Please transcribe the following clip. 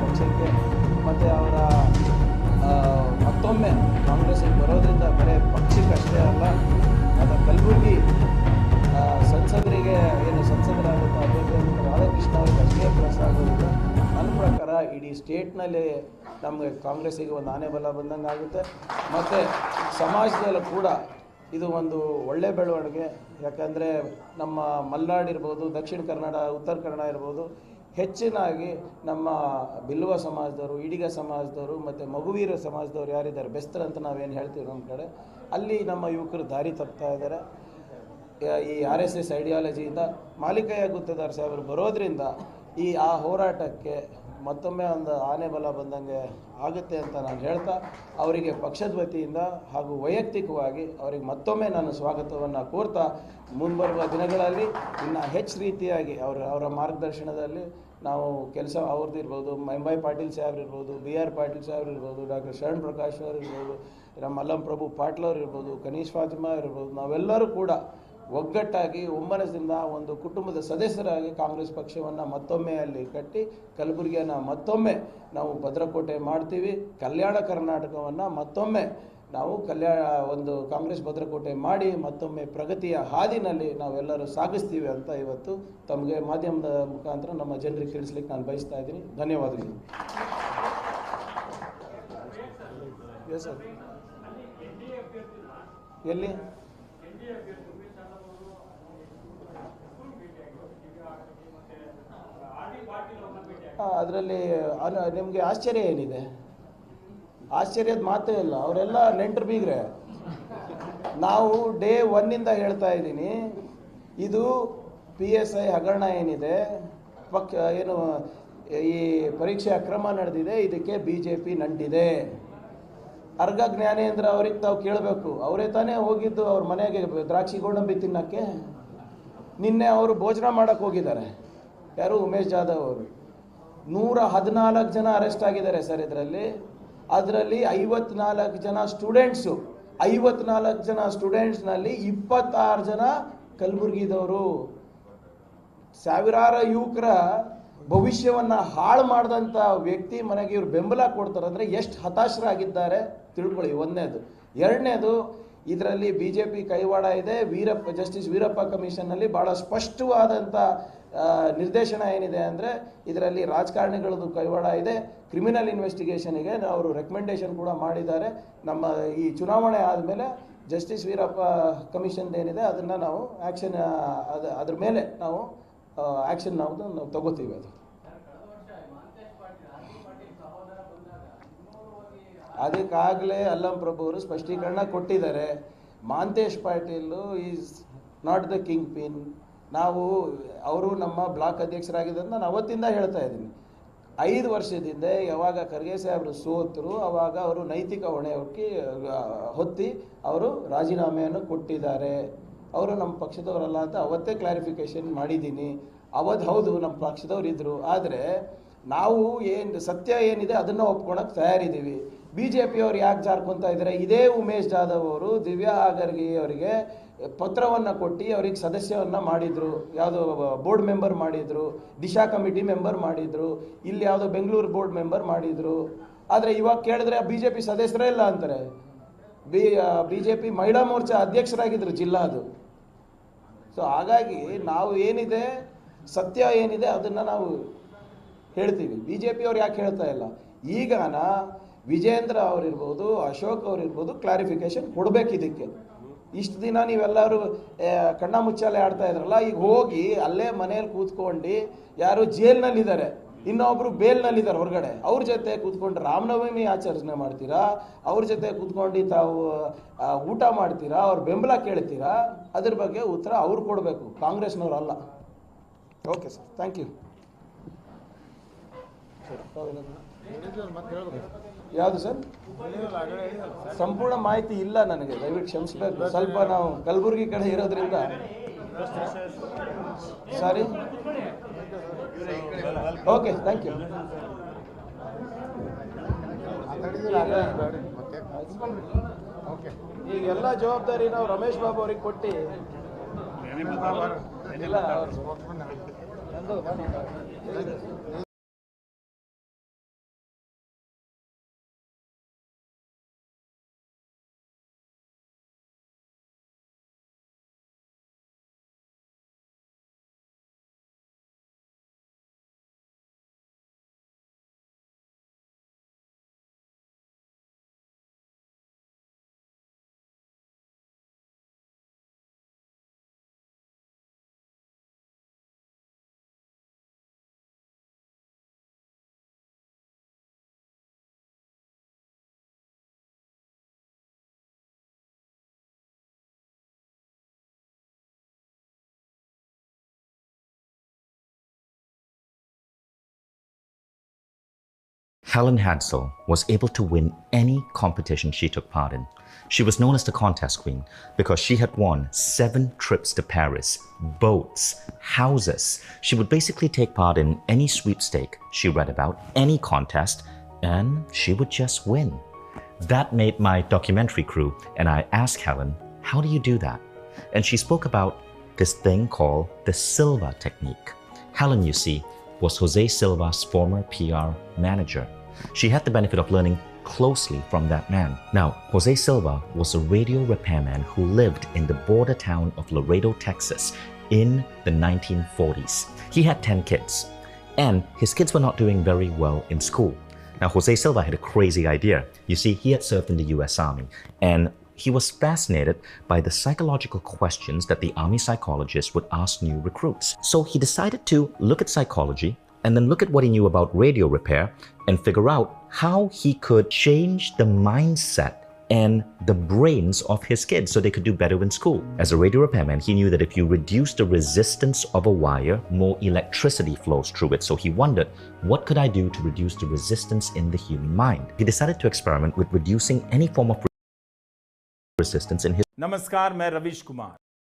ಪಕ್ಷಕ್ಕೆ ಮತ್ತು ಅವರ ಮತ್ತೊಮ್ಮೆ ಕಾಂಗ್ರೆಸ್ಸಿಗೆ ಬರೋದ್ರಿಂದ ಬರೀ ಪಕ್ಷಕ್ಕಷ್ಟೇ ಅಲ್ಲ ಅದು ಕಲಬುರಗಿ ಸಂಸದರಿಗೆ ಏನು ಸಂಸದರಾಗುತ್ತೆ ಅಭ್ಯರ್ಥಿ ರಾಧಾಕೃಷ್ಣ ಅವರಿಗೆ ಅಷ್ಟೇ ಪ್ಲಸ್ ಆಗೋದಿಲ್ಲ. ನನ್ನ ಪ್ರಕಾರ ಇಡೀ ಸ್ಟೇಟ್ನಲ್ಲಿ ನಮಗೆ ಕಾಂಗ್ರೆಸ್ಸಿಗೆ ಒಂದು ಆನೆ ಬಲ ಬಂದಂಗೆ ಆಗುತ್ತೆ. ಮತ್ತು ಸಮಾಜದಲ್ಲೂ ಕೂಡ ಇದು ಒಂದು ಒಳ್ಳೆ ಬೆಳವಣಿಗೆ. ಯಾಕಂದರೆ ನಮ್ಮ ಮಲೆನಾಡಿರ್ಬೋದು ದಕ್ಷಿಣ ಕನ್ನಡ ಉತ್ತರ ಕನ್ನಡ ಇರ್ಬೋದು ಹೆಚ್ಚಿನಾಗಿ ನಮ್ಮ ಬಿಲ್ವ ಸಮಾಜದವರು ಇಡಿಗ ಸಮಾಜದವರು ಮತ್ತು ಮಗುವೀರ ಸಮಾಜದವ್ರು ಯಾರಿದ್ದಾರೆ? ಬೆಸ್ತರ್ ಅಂತ ನಾವೇನು ಹೇಳ್ತೀವಿ ನಮ್ಮ ಕಡೆ? ಅಲ್ಲಿ ನಮ್ಮ ಯುವಕರು ದಾರಿ ತಪ್ತಾ ಇದ್ದಾರೆ. ಈ ಆರ್ ಎಸ್ ಎಸ್ ಐಡಿಯಾಲಜಿಯಿಂದ ಮಾಲಿಕಯ್ಯ ಗುತ್ತೇದಾರ್ ಸಾಹೇಬರು ಬರೋದರಿಂದ ಈ ಆ ಹೋರಾಟಕ್ಕೆ ಮತ್ತೊಮ್ಮೆ ಒಂದು ಆನೆ ಬಲ ಬಂದಂಗೆ ಆಗುತ್ತೆ ಅಂತ ನಾನು ಹೇಳ್ತಾ, ಅವರಿಗೆ ಪಕ್ಷದ ವತಿಯಿಂದ ಹಾಗೂ ವೈಯಕ್ತಿಕವಾಗಿ ಅವರಿಗೆ ಮತ್ತೊಮ್ಮೆ ನಾನು ಸ್ವಾಗತವನ್ನು ಕೋರ್ತಾ, ಮುಂಬರುವ ದಿನಗಳಲ್ಲಿ ಇನ್ನು ಹೆಚ್ಚು ರೀತಿಯಾಗಿ ಅವರ ಅವರ ಮಾರ್ಗದರ್ಶನದಲ್ಲಿ ನಾವು ಕೆಲಸ ಅವ್ರದ್ದು ಇರ್ಬೋದು ಮೈಂಬಾಯಿ ಪಾಟೀಲ್ ಸಾಹೇಬ್ರು ಇರ್ಬೋದು ಬಿ ಆರ್ ಪಾಟೀಲ್ ಸಾಹೇಬ್ರು ಇರ್ಬೋದು, ಡಾಕ್ಟರ್ ಶರಣ್ ಪ್ರಕಾಶ್ ಅವರು ಇರ್ಬೋದು, ನಮ್ಮ ಮಲ್ಲಂ ಪ್ರಭು ಪಾಟ್ಲವ್ರು ಇರ್ಬೋದು, ಕನೀಶ್ ಫಾತಿಮಾ ಇರ್ಬೋದು, ನಾವೆಲ್ಲರೂ ಕೂಡ ಒಗ್ಗಟ್ಟಾಗಿ ಒಮ್ಮನಸದಿಂದ ಒಂದು ಕುಟುಂಬದ ಸದಸ್ಯರಾಗಿ ಕಾಂಗ್ರೆಸ್ ಪಕ್ಷವನ್ನು ಮತ್ತೊಮ್ಮೆ ಅಲ್ಲಿ ಕಟ್ಟಿ ಕಲಬುರಗಿಯನ್ನು ಮತ್ತೊಮ್ಮೆ ನಾವು ಭದ್ರಕೋಟೆ ಮಾಡ್ತೀವಿ. ಕಲ್ಯಾಣ ಕರ್ನಾಟಕವನ್ನು ಮತ್ತೊಮ್ಮೆ ನಾವು ಕಲ್ಯಾಣ ಒಂದು ಕಾಂಗ್ರೆಸ್ ಭದ್ರಕೋಟೆ ಮಾಡಿ ಮತ್ತೊಮ್ಮೆ ಪ್ರಗತಿಯ ಹಾದಿನಲ್ಲಿ ನಾವೆಲ್ಲರೂ ಸಾಗಿಸ್ತೀವಿ ಅಂತ ಇವತ್ತು ತಮಗೆ ಮಾಧ್ಯಮದ ಮುಖಾಂತರ ನಮ್ಮ ಜನರಿಗೆ ತಿಳಿಸ್ಲಿಕ್ಕೆ ನಾನು ಬಯಸ್ತಾ ಇದ್ದೀನಿ. ಧನ್ಯವಾದಗಳು. ಎಲ್ಲಿ? ಅದರಲ್ಲಿ ನಿಮಗೆ ಆಶ್ಚರ್ಯ ಏನಿದೆ? ಆಶ್ಚರ್ಯದ ಮಾತೇ ಇಲ್ಲ. ಅವರೆಲ್ಲ ನೆಂಟರು ಬೀಗ್ರೆ. ನಾವು ಡೇ ಒನ್ನಿಂದ ಹೇಳ್ತಾ ಇದ್ದೀನಿ. ಇದು ಪಿ ಎಸ್ ಐ ಹಗರಣ ಏನಿದೆ? ಪಕ್ಷ ಏನು, ಈ ಪರೀಕ್ಷೆ ಅಕ್ರಮ ನಡೆದಿದೆ. ಇದಕ್ಕೆ ಬಿ ಜೆ ಪಿ ನಂಟಿದೆ. ಅರ್ಗ ಜ್ಞಾನೇಂದ್ರ ಅವ್ರಿಗೆ ತಾವು ಕೇಳಬೇಕು. ಅವರೇ ತಾನೇ ಹೋಗಿದ್ದು ಅವ್ರ ಮನೆಗೆ ದ್ರಾಕ್ಷಿ ಗೋಡಂಬಿ ತಿನ್ನಕ್ಕೆ. ನಿನ್ನೆ ಅವರು ಭೋಜನ ಮಾಡಕ್ಕೆ ಹೋಗಿದ್ದಾರೆ. ಯಾರು? ಉಮೇಶ್ ಜಾಧವ್ ಅವರು. ನೂರ ಹದಿನಾಲ್ಕು ಜನ ಅರೆಸ್ಟ್ ಆಗಿದ್ದಾರೆ ಸರ್ ಇದರಲ್ಲಿ. ಅದರಲ್ಲಿ ಐವತ್ನಾಲ್ಕು ಜನ ಸ್ಟೂಡೆಂಟ್ಸು ಐವತ್ನಾಲ್ಕು ಜನ ಸ್ಟೂಡೆಂಟ್ಸ್ನಲ್ಲಿ ಇಪ್ಪತ್ತಾರು ಜನ ಕಲಬುರ್ಗಿದವರು. ಸಾವಿರಾರು ಯುವಕರ ಭವಿಷ್ಯವನ್ನು ಹಾಳು ಮಾಡಿದಂಥ ವ್ಯಕ್ತಿ ಮನೆಗೆ ಇವ್ರು ಬೆಂಬಲ ಕೊಡ್ತಾರೆ ಅಂದರೆ ಎಷ್ಟು ಹತಾಶರಾಗಿದ್ದಾರೆ? ತಿಳ್ಕೊಳ್ಳಿ. ಒಂದನೇದು. ಎರಡನೇದು ಇದರಲ್ಲಿ ಬಿ ಜೆ ಪಿ ಕೈವಾಡ ಇದೆ. ವೀರಪ್ಪ, ಜಸ್ಟಿಸ್ ವೀರಪ್ಪ ಕಮಿಷನ್ನಲ್ಲಿ ಭಾಳ ಸ್ಪಷ್ಟವಾದಂಥ ನಿರ್ದೇಶನ ಏನಿದೆ ಅಂದರೆ ಇದರಲ್ಲಿ ರಾಜಕಾರಣಿಗಳದ್ದು ಕೈವಾಡ ಇದೆ. ಕ್ರಿಮಿನಲ್ ಇನ್ವೆಸ್ಟಿಗೇಷನಿಗೆ ಅವರು ರೆಕಮೆಂಡೇಶನ್ ಕೂಡ ಮಾಡಿದ್ದಾರೆ. ನಮ್ಮ ಈ ಚುನಾವಣೆ ಆದಮೇಲೆ ಜಸ್ಟಿಸ್ ವೀರಪ್ಪ ಕಮಿಷನ್ ಏನಿದೆ ಅದನ್ನು ನಾವು ಆ್ಯಕ್ಷನ್ ಅದು, ಅದ್ರ ಮೇಲೆ ನಾವು ಆ್ಯಕ್ಷನ್ ನಾವು ನಾವು ತಗೋತೀವಿ ಅದು. ಅದಕ್ಕಾಗಲೇ ಅಲ್ಲಂ ಪ್ರಭು ಅವರು ಸ್ಪಷ್ಟೀಕರಣ ಕೊಟ್ಟಿದ್ದಾರೆ. Mantesh Patil is not the kingpin. ನಾವು, ಅವರು ನಮ್ಮ ಬ್ಲಾಕ್ ಅಧ್ಯಕ್ಷರಾಗಿದ್ದಂತ ನಾನು ಅವತ್ತಿಂದ ಹೇಳ್ತಾ ಇದ್ದೀನಿ. ಐದು ವರ್ಷದಿಂದ ಯಾವಾಗ ಖರ್ಗೆ ಸಾಹೇಬರು ಸೋತರು, ಅವಾಗ ಅವರು ನೈತಿಕ ಹೊಣೆ ಹೊಕ್ಕಿ ಹೊತ್ತಿ ಅವರು ರಾಜೀನಾಮೆಯನ್ನು ಕೊಟ್ಟಿದ್ದಾರೆ. ಅವರು ನಮ್ಮ ಪಕ್ಷದವರಲ್ಲ ಅಂತ ಅವತ್ತೇ ಕ್ಲಾರಿಫಿಕೇಷನ್ ಮಾಡಿದ್ದೀನಿ. ಅವತ್ತು ಹೌದು, ನಮ್ಮ ಪಕ್ಷದವ್ರು ಇದ್ದರು ಆದರೆ ನಾವು ಏನು, ಸತ್ಯ ಏನಿದೆ ಅದನ್ನು ಒಪ್ಕೊಳಕ್ಕೆ ತಯಾರಿದ್ದೀವಿ. ಬಿ ಜೆ ಪಿಯವರು ಯಾಕೆ ಜಾರ್ಕೊತಾ ಇದ್ದಾರೆ ಇದೇ ಉಮೇಶ್ ಜಾಧವ್ ಅವರು ದಿವ್ಯಾ ಆಗರ್ಗಿ ಅವರಿಗೆ ಪತ್ರವನ್ನು ಕೊಟ್ಟು ಅವರಿಗೆ ಸದಸ್ಯವನ್ನು ಮಾಡಿದರು. ಯಾವುದೋ ಬೋರ್ಡ್ ಮೆಂಬರ್ ಮಾಡಿದರು, ದಿಶಾ ಕಮಿಟಿ ಮೆಂಬರ್ ಮಾಡಿದರು, ಇಲ್ಲಿ ಯಾವುದೋ ಬೆಂಗಳೂರು ಬೋರ್ಡ್ ಮೆಂಬರ್ ಮಾಡಿದರು. ಆದರೆ ಇವಾಗ ಕೇಳಿದ್ರೆ ಬಿ ಜೆ ಪಿ ಸದಸ್ಯರೇ ಇಲ್ಲ ಅಂತಾರೆ. ಬಿ ಬಿ ಜೆ ಪಿ ಮಹಿಳಾ ಮೋರ್ಚಾ ಅಧ್ಯಕ್ಷರಾಗಿದ್ದರು ಜಿಲ್ಲಾದು. ಸೊ ಹಾಗಾಗಿ ನಾವು ಏನಿದೆ, ಸತ್ಯ ಏನಿದೆ ಅದನ್ನು ನಾವು ಹೇಳ್ತೀವಿ. ಬಿ ಜೆ ಪಿಯವ್ರು ಯಾಕೆ ಹೇಳ್ತಾ ಇಲ್ಲ? ಈಗಾನ ವಿಜೇಂದ್ರ ಅವರಿರ್ಬೋದು, ಅಶೋಕ್ ಅವರಿರ್ಬೋದು ಕ್ಲಾರಿಫಿಕೇಶನ್ ಕೊಡಬೇಕು ಇದಕ್ಕೆ. ಇಷ್ಟು ದಿನ ನೀವೆಲ್ಲರೂ ಕಣ್ಣ ಮುಚ್ಚಾಲೆ ಆಡ್ತಾ ಇದ್ರಲ್ಲ, ಈಗ ಹೋಗಿ ಅಲ್ಲೇ ಮನೇಲಿ ಕೂತ್ಕೊಂಡು ಯಾರು ಜೈಲ್ನಲ್ಲಿದ್ದಾರೆ, ಇನ್ನೊಬ್ರು ಬೇಲ್ನಲ್ಲಿದ್ದಾರೆ ಹೊರಗಡೆ, ಅವ್ರ ಜೊತೆ ಕೂತ್ಕೊಂಡು ರಾಮನವಮಿ ಆಚರಣೆ ಮಾಡ್ತೀರಾ? ಅವ್ರ ಜೊತೆ ಕೂತ್ಕೊಂಡು ತಾವು ಊಟ ಮಾಡ್ತೀರಾ? ಅವ್ರ ಬೆಂಬಲ ಕೇಳ್ತೀರಾ? ಅದ್ರ ಬಗ್ಗೆ ಉತ್ತರ ಅವ್ರು ಕೊಡಬೇಕು, ಕಾಂಗ್ರೆಸ್ನವ್ರು ಅಲ್ಲ. ಓಕೆ ಸರ್ ಥ್ಯಾಂಕ್ ಯು ಯಾವುದು ಸರ್? ಸಂಪೂರ್ಣ ಮಾಹಿತಿ ಇಲ್ಲ ನನಗೆ ದಯವಿಟ್ಟು ಕ್ಷಮಿಸಬೇಕು ಸ್ವಲ್ಪ ನಾವು ಕಲಬುರಗಿ ಕಡೆ ಇರೋದ್ರಿಂದ. ಸಾರಿ ಓಕೆ ಥ್ಯಾಂಕ್ ಯು ಈಗ ಎಲ್ಲ ಜವಾಬ್ದಾರಿ ನಾವು ರಮೇಶ್ ಬಾಬು ಅವ್ರಿಗೆ ಕೊಟ್ಟು. ಇಲ್ಲ Helen Hadsell was able to win any competition she took part in. She was known as the contest queen because she had won seven trips to Paris, boats, houses. She would basically take part in any sweepstake she read about, any contest, and she would just win. That made my documentary crew, and I asked Helen, How do you do that? And she spoke about this thing called the Silva technique. Helen, you see, was Jose Silva's former PR manager. She had the benefit of learning closely from that man. Now, Jose Silva was a radio repairman who lived in the border town of Laredo, Texas in the 1940s. He had 10 kids, and his kids were not doing very well in school. Now, Jose Silva had a crazy idea. You see, he had served in the US Army, and he was fascinated by the psychological questions that the Army psychologists would ask new recruits. So he decided to look at psychology and then look at what he knew about radio repair and figure out how he could change the mindset and the brains of his kids so they could do better in school. As a radio repairman, he knew that if you reduce the resistance of a wire, more electricity flows through it. So he wondered, what could I do to reduce the resistance in the human mind? He decided to experiment with reducing any form of resistance in his. Namaskar, I'm Ravish Kumar.